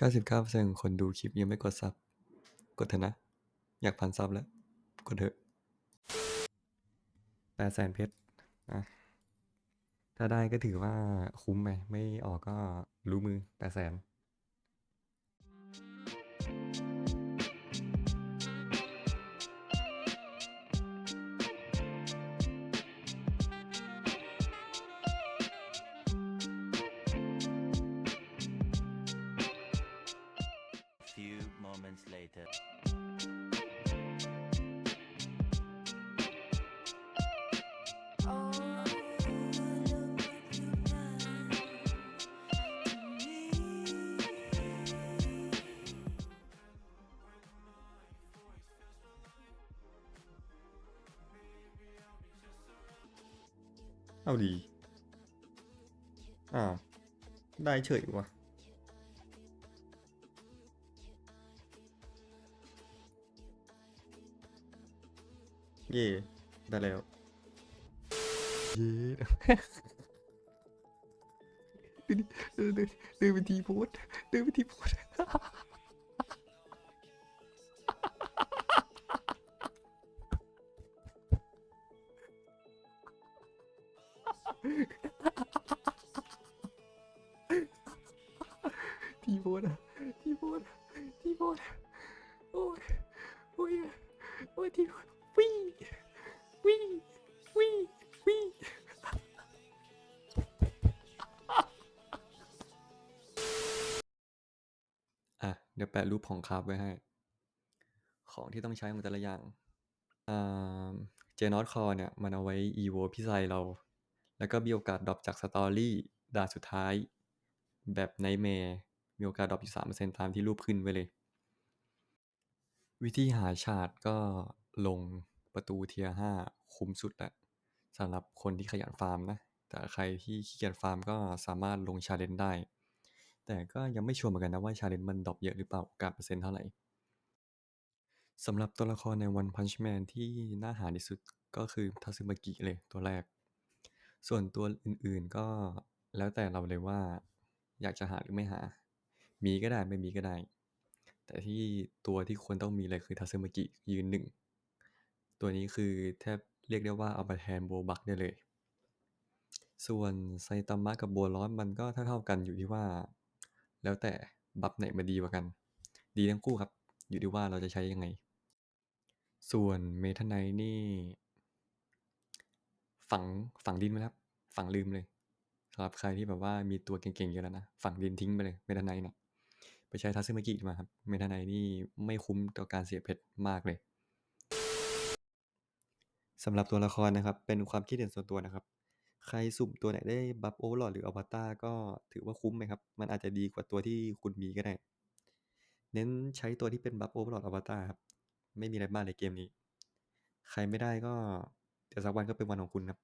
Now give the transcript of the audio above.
99%ของคนดูคลิปยังไม่กดซับ กดเถอะนะ อยากพันซับแล้ว กดเถอะแปดแสนเพชรนะถ้าได้ก็ถือว่าคุ้มไหม ไม่ออกก็รู้มือแปดแสน moments later. Oh, look what you've done to me. เอาดี อ่าว ได้เฉยวะ เย่ได้แล้วเย่ดูดิเดินเดินเดินไปทีโพสเดินไปทีโพสทีโพสอะทีโพสทีโพสโอ้ยโอ้ยโอ้ยทีโพส อะ เดี๋ยวแปะรูปของคาราฟไว้ให้ ของที่ต้องใช้ของแต่ละอย่างอ่าเจนอตคอเนี่ย มันเอาไว้อีโวพี่ไซเรา แล้วก็มีโอกาสดรอปจากสตอรี่ด่านสุดท้าย แบบไนท์แมร์มีโอกาสดรอปอยู่3%ตามที่รูปขึ้นไว้เลย วิธีหาฉาดก็ลงประตูเทียร์5คุ้มสุดแหละสำหรับคนที่ขยันฟาร์มนะ แต่ใครที่ขี้เกียจฟาร์มก็สามารถลงชาเลนจ์ได้ แต่ก็ยังไม่ชัวร์เหมือนกันนะว่าชาเลนจ์มันดรอปเยอะหรือเปล่าโอกาสเปอร์เซ็นต์เท่าไหร่สำหรับตัวละครใน One Punch Man ที่น่าหาที่สุดก็คือทาซึมากิเลยตัวแรก ส่วนตัวอื่นๆก็แล้วแต่เราเลยว่า อยากจะหาหรือไม่หา มีก็ได้ไม่มีก็ได้ แต่ที่ตัวที่ควรต้องมีเลยคือทาซึมากิยืนหนึ่ง ตัวนี้คือแทบเรียกได้ว่าเอามาแทนโบบักได้เลย ส่วนไซตามะกับบัวร้อนมันก็เท่าๆกันอยู่ที่ว่า แล้วแต่บัฟไหนมาดีกว่ากัน ดีทั้งคู่ครับ อยู่ที่ว่าเราจะใช้ยังไง ส่วนเมทาไนนี่ ฝังฝังดินไปแล้วครับ ฝังลืมเลยสำหรับใครที่แบบว่ามีตัวเก่งๆเยอะแล้วนะ ฝังดินทิ้งไปเลย เมทาไนท์เนี่ยไปใช้ทัซึมากิดีกว่าครับ เมทาไนนี่ไม่คุ้มต่อการเสียเพชรมากเลยสำหรับตัวละครนะครับ เป็นความคิดเห็นส่วนตัวนะครับ ใครสุ่มตัวไหนได้บัฟโอเวอร์ลอดหรืออวตารก็ถือว่าคุ้มไหมครับ มันอาจจะดีกว่าตัวที่คุณมีก็ได้ เน้นใช้ตัวที่เป็นบัฟโอเวอร์ลอดอวตารครับ ไม่มีอะไรมากเลยเกมนี้ ใครไม่ได้ก็เดี๋ยวสักวันก็เป็นวันของคุณครับ